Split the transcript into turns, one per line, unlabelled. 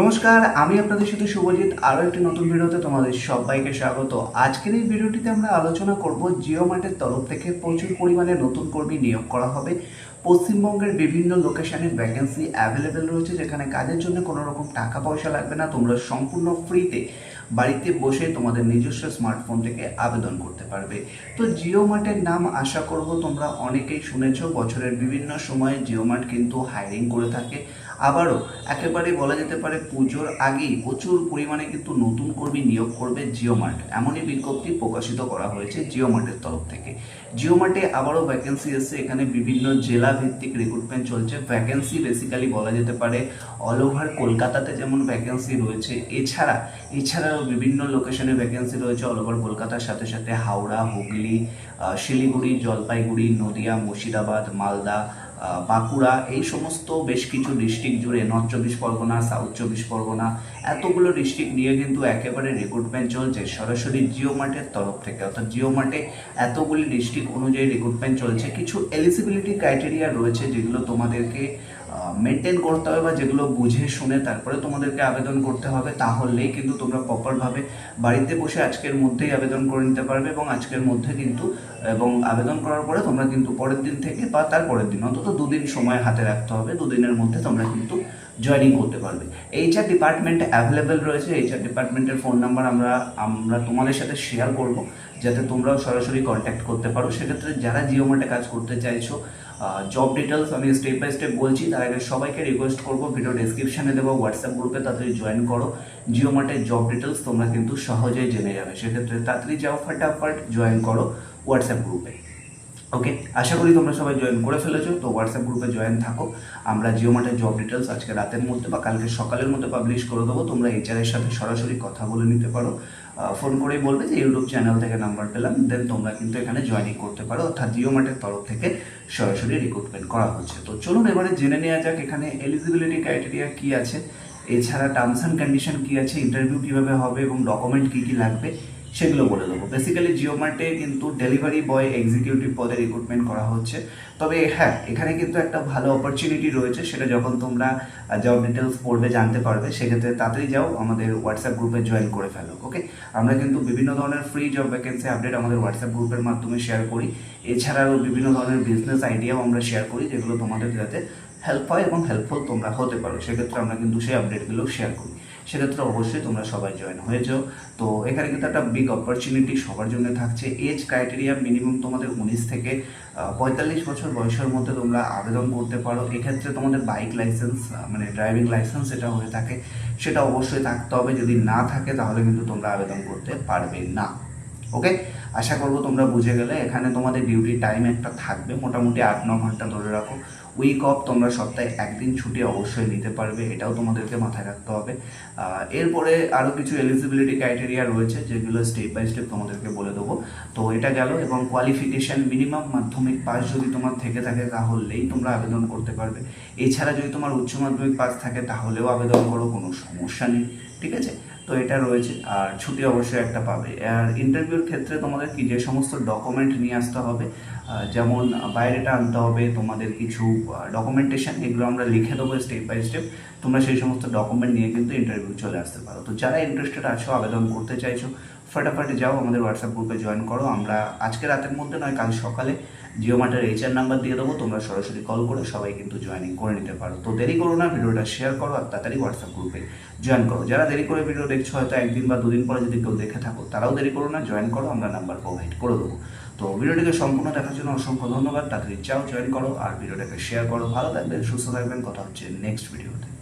নমস্কার, আমি আপনাদের সাথে শুভজিৎ, আরও একটি নতুন ভিডিওতে তোমাদের সবাইকে স্বাগত। আজকের এই ভিডিওটিতে আমরা আলোচনা করব জিও মার্টের তরফ থেকে প্রচুর পরিমাণে নতুন কর্মী নিয়োগ করা হবে। পশ্চিমবঙ্গের বিভিন্ন লোকেশানে ভ্যাকেন্সি অ্যাভেলেবেল রয়েছে, যেখানে কাজের জন্য কোনো রকম টাকা পয়সা লাগবে না, তোমরা সম্পূর্ণ ফ্রিতে বাড়িতে বসে তোমাদের নিজস্ব স্মার্টফোন থেকে আবেদন করতে পারবে। তো জিও মার্টের নাম আশা করব তোমরা অনেকেই শুনেছো, বছরের বিভিন্ন সময়ে জিও মার্ট কিন্তু হায়ারিং করে থাকে। আবারও একেবারে বলা যেতে পারে পুজোর আগেই প্রচুর পরিমাণে কিন্তু নতুন কর্মী নিয়োগ করবে জিও মার্ট। এমনই বিজ্ঞপ্তি প্রকাশিত করা হয়েছে জিও মার্টের তরফ থেকে। জিও মার্টে আবারও ভ্যাকেন্সি এসছে। এখানে বিভিন্ন জেলা ভিত্তিক রিক্রুটমেন্ট চলছে। ভ্যাকেন্সি বেসিক্যালি বলা যেতে পারে অল ওভার কলকাতাতে যেমন ভ্যাকেন্সি রয়েছে। এছাড়া এছাড়া এছাড়াও বিভিন্ন লোকেশনে ভ্যাকেন্সি রয়েছে অল ওভার কলকাতার সাথে সাথে হাওড়া, হুগলি শিলিগুড়ি, জলপাইগুড়ি, নদিয়া, মুর্শিদাবাদ, মালদা বাঁকুড়া এই সমস্ত বেশ কিছু ডিস্ট্রিক্ট জুড়ে নর্থ চব্বিশ পরগনা সাউথ চব্বিশ পরগনা এতগুলো ডিস্ট্রিক্ট নিয়ে কিন্তু একেবারে রিক্রুটমেন্ট চলছে সরাসরি জিও মার্টের তরফ থেকে। অর্থাৎ জিও মার্টে এতগুলি ডিস্ট্রিক্ট অনুযায়ী রিক্রুটমেন্ট চলছে। কিছু এলিজিবিলিটি ক্রাইটেরিয়া রয়েছে যেগুলো তোমাদেরকে মেনটেন করতে হবে বা যেগুলো বুঝে শুনে তারপরে তোমাদেরকে আবেদন করতে হবে তাহলেই কিন্তু তোমরা প্রপারভাবে বাড়িতে বসে আজকের মধ্যেই আবেদন করে নিতে পারবে এবং আজকের মধ্যে কিন্তু, এবং আবেদন করার পরে তোমরা কিন্তু পরের দিন থেকে বা তার পরের দিন, অন্তত দুদিন সময় হাতে রাখতে হবে। দুদিনের মধ্যে তোমরা কিন্তু জয়েনিং করতে পারবে। এইচআর ডিপার্টমেন্ট অ্যাভেলেবেল রয়েছে এইচআর ডিপার্টমেন্টের ফোন নাম্বার আমরা আমরা তোমাদের সাথে শেয়ার করব, যাতে তোমরাও সরাসরি কন্ট্যাক্ট করতে পারো। সেক্ষেত্রে যারা জিও মার্টে কাজ করতে চাইছো জব ডিটেলস আমি স্টেপ বাই স্টেপ বলছি, তার আগে সবাইকে রিকোয়েস্ট করব ভিডিও ডিসক্রিপশনে দেবো হোয়াটসঅ্যাপ গ্রুপে তাড়াতাড়ি জয়েন করো। জিও মার্টের জব ডিটেলস তোমরা কিন্তু সহজেই জেনে যাবে। সেক্ষেত্রে তাড়াতাড়ি যাও, ফাটাফাট জয়েন করো হোয়াটসঅ্যাপ গ্রুপে ওকে আশা করি তোমরা সবাই জয়েন করে ফেলেছো, তো হোয়াটসঅ্যাপ গ্রুপে জয়েন থাকো। আমরা জিও মার্টের জব ডিটেলস আজকে রাতের মধ্যে বা কালকে সকালের মধ্যে পাবলিশ করে দেবো। তোমরা এইচআর এর সাথে সরাসরি কথা বলে নিতে পারো। ফোন করেই বলবে যে ইউটিউব চ্যানেল থেকে নাম্বার পেলাম দেন তোমরা কিন্তু এখানে জয়েনিং করতে পারো। অর্থাৎ জিও মার্টের তরফ থেকে সরাসরি রিক্রুটমেন্ট করা হচ্ছে। তো চলুন এবারে জেনে নেওয়া যাক এখানে এলিজিবিলিটি ক্রাইটেরিয়া কি আছে। এছাড়া টার্মস অ্যান্ড কন্ডিশন কি আছে ইন্টারভিউ কীভাবে হবে এবং ডকুমেন্ট কি কি লাগবে সেগুলো বলে দেবো। বেসিক্যালি জিও মার্টে কিন্তু ডেলিভারি বয় এক্সিকিউটিভ পদে রিক্রুটমেন্ট করা হচ্ছে। তবে হ্যাঁ এখানে কিন্তু একটা ভালো অপরচুনিটি রয়েছে, সেটা যখন তোমরা জব ডিটেলস পড়বে, জানতে পারবে, সেক্ষেত্রে তাড়াতাড়ি যাও, আমাদের হোয়াটসঅ্যাপ গ্রুপে জয়েন করে ফেলো ওকে আমরা কিন্তু বিভিন্ন ধরনের ফ্রি জব ভ্যাকেন্সি আপডেট আমাদের হোয়াটসঅ্যাপ গ্রুপের মাধ্যমে শেয়ার করি। এছাড়াও বিভিন্ন ধরনের বিজনেস আইডিয়াও আমরা শেয়ার করি, যেগুলো তোমাদের যাতে হেল্প হয় এবং হেল্পফুল তোমরা হতে পারো। সেক্ষেত্রে আমরা কিন্তু সেই আপডেটগুলো শেয়ার করি। সেক্ষেত্রে অবশ্যই তোমরা সবাই জয়েন হয়ে যাও তো এখানে কিন্তু একটা বিগ অপরচুনিটি সবার জন্য থাকছে। এজ ক্রাইটেরিয়া মিনিমাম তোমাদের উনিশ থেকে পঁয়তাল্লিশ বছর বয়সের মধ্যে তোমরা আবেদন করতে পারো। এক্ষেত্রে তোমাদের বাইক লাইসেন্স মানে ড্রাইভিং লাইসেন্স যেটা হয়ে থাকে, সেটা অবশ্যই থাকতে হবে। যদি না থাকে, তাহলে কিন্তু তোমরা আবেদন করতে পারবে না। ওকে আশা করব তোমরা বুঝে গেলে। এখানে তোমাদের ডিউটি টাইম একটা থাকবে। মোটামুটি আট, ন ঘণ্টা ধরে রাখো। উইক অফ তোমরা সপ্তাহে একদিন ছুটি অবশ্যই নিতে পারবে, এটাও তোমাদেরকে মাথায় রাখতে হবে। এরপরে আরও কিছু এলিজিবিলিটি ক্রাইটেরিয়া রয়েছে, যেগুলো স্টেপ বাই স্টেপ তোমাদেরকে বলে দেবো। তো এটা গেল এবং কোয়ালিফিকেশান মিনিমাম মাধ্যমিক পাস যদি তোমার থেকে থাকে তাহলেই তোমরা আবেদন করতে পারবে। এছাড়া যদি তোমার উচ্চ মাধ্যমিক পাস থাকে তাহলেও আবেদন করো, কোনো সমস্যা নেই, ঠিক আছে? তো এটা রয়েছে, আর ছুটি অবশ্যই একটা পাবে। আর ইন্টারভিউর ক্ষেত্রে তোমাদের কি, যে সমস্ত ডকুমেন্ট নিয়ে আসতে হবে যেমন বাইরেটা আনতে হবে, তোমাদের কিছু ডকুমেন্টেশন এগুলো আমরা লিখে দেবো স্টেপ বাই স্টেপ তোমরা সেই সমস্ত ডকুমেন্ট নিয়ে কিন্তু ইন্টারভিউ চলে আসতে পারো। তো যারা ইন্টারেস্টেড আছো, আবেদন করতে চাইছো, ফটাফট যাও আমাদের হোয়াটসঅ্যাপ গ্রুপে জয়েন করো। আমরা আজকে রাতের মধ্যে নয়, কাল সকালে জিও মার্টের এইচআর নাম্বার দিয়ে দেবো। তোমরা সরাসরি কল করে সবাই কিন্তু জয়েনিং করে নিতে পারো। তো দেরি করো না, ভিডিওটা শেয়ার করো আর তাড়াতাড়ি হোয়াটসঅ্যাপ গ্রুপে জয়েন করো। যারা দেরি করে ভিডিও দেখছ, হয়তো একদিন বা দুদিন পরে যদি কেউ দেখে থাকো, তারাও দেরি করো না জয়েন করো, আমরা নাম্বার প্রোভাইড করে দেবো। তো ভিডিওটিকে সম্পূর্ণ দেখার জন্য অসংখ্য ধন্যবাদ। তাড়াতাড়ি চাও জয়েন করো আর ভিডিওটাকে শেয়ার করো। ভালো থাকবেন, সুস্থ থাকবেন। কথা হচ্ছে নেক্সট ভিডিওতে